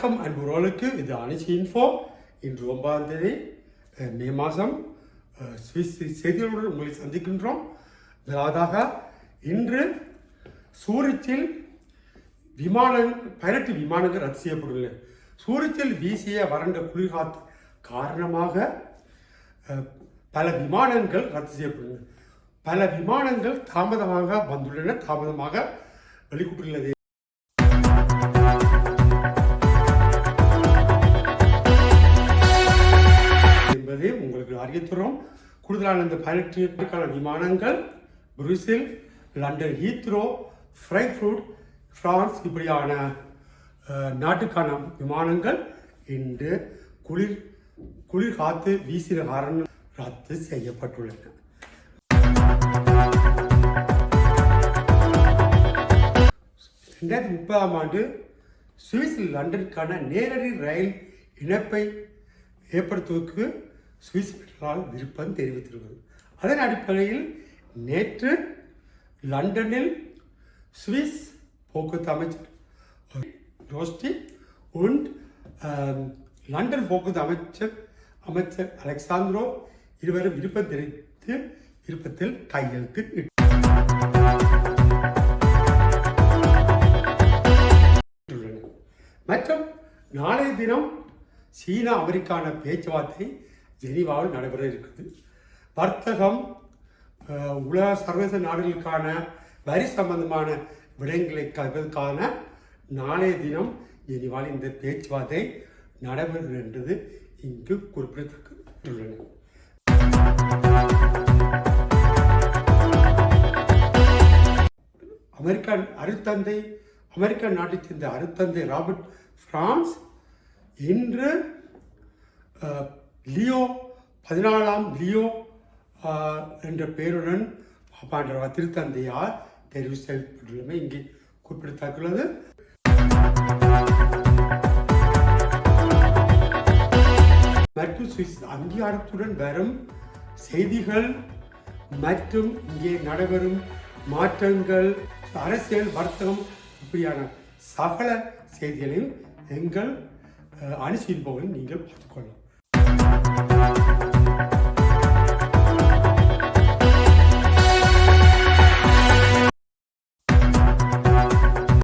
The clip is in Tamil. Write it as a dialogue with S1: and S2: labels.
S1: வணக்கம் அன்புறவுகளுக்கு இது அனிச்சி இன்ஃபோ இன்று ஒன்பதாம் தேதி மே மாதம் சுவிஸ் செய்திகளுடன் உங்களை சந்திக்கின்றோம். முதலாவதாக இன்று சூரிச்சில் விமான பைரட்டு விமானங்கள் ரத்து செய்யப்பட்டுள்ளன. சூரிச்சில் வீசிய வறண்ட குளிர்காத்து காரணமாக பல விமானங்கள் ரத்து செய்யப்பட்டுள்ளன. பல விமானங்கள் தாமதமாக வந்துள்ளன தாமதமாக வெளியிட்டுள்ளது உங்களுக்கு கூடுதலான இந்த பயணத்திற்கான விமானங்கள் புரிசில் லண்டன் ஹீத்ரோ ஃப்ரைஃப்ரூட் ஃப்ரான்ஸ் இப்படியான நாட்டுக்கான விமானங்கள் இன்று குளிர் குளிர் காத்து வீசின காரணம் ரத்து செய்யப்பட்டுள்ளன. ரெண்டாயிரத்தி முப்பதாம் ஆண்டு சுவிஸ் லண்டனுக்கான நேரடி ரயில் இணைப்பை ஏற்படுத்துவதற்கு சுவிஸ் பெட்ரால் விருப்பம் தெரிவித்திருக்கிறது. அதன் அடிப்படையில் நேற்று லண்டனில் சுவிஸ் போக்குவரத்து அமைச்சர் ரோஸ்டி உண்ட் லண்டன் போக்குவரத்து அமைச்சர் அமைச்சர் அலெக்சாந்திரோ இருவரும் விருப்பம் தெரிவித்து விருப்பத்தில் கையெழுத்து மற்றும் நாளைய தினம் சீனா அமெரிக்கான பேச்சுவார்த்தை ஜெனீவாவில் நடைபெற இருக்குது வர்த்தகம் உலக சர்வதேச நாடுகளுக்கான வரி சம்பந்தமான விடயங்களை கல்வதற்கான நாளைய தினம் ஜெனீவாவில் இந்த பேச்சுவார்த்தை நடைபெறும் என்றது இங்கு குறிப்பிடத்தக்கதுள்ளன. அமெரிக்கா அருத்தந்தை அமெரிக்க நாட்டைச் சேர்ந்த அருத்தந்தை ராபர்ட் பிரான்ஸ் இன்று லியோ பதினாலாம் லியோ என்ற பெயருடன் பாப்பாண்ட திருத்தந்தையார் தெரிவு செய்யப்பட்டுள்ளமை இங்கே குறிப்பிடத்தக்கது. மற்றும் சுவிஸ் அங்கீகாரத்துடன் வரும் செய்திகள் மற்றும் இங்கே நடைபெறும் மாற்றங்கள் அரசியல் வர்த்தகம் இப்படியான சகல செய்திகளையும் எங்கள் அனுசியின் போகில் நீங்கள் பார்த்துக்கொள்ளலாம்